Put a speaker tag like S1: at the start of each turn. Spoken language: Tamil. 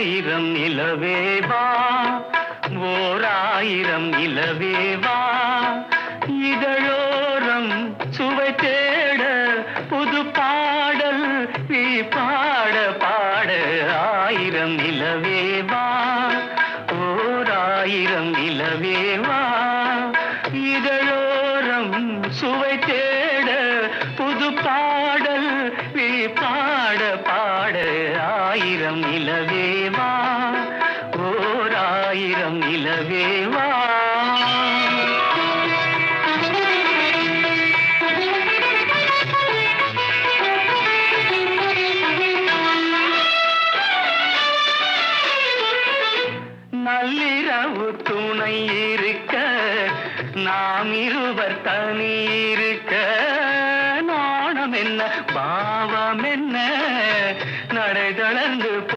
S1: ஓராயிரம் நிலவேவா ஓராயிரம் நிலவேவா இதழோரம் சுவை தேட புது பாடல் நீ பாட பாட ஆயிரம் நிலவேவா ஓராயிரம் நிலவேவா இதழோரம் சுவை தேட புது பாடல் நீ பாட பாட ஓராயிரம் இலவேவா ஓராயிரம் இலவேவா நள்ளிரவு துணை இருக்க நாம் இருவர் தனி இருக்க நாணம் என்ன பாவம் என்ன? நடை தளர்ந்து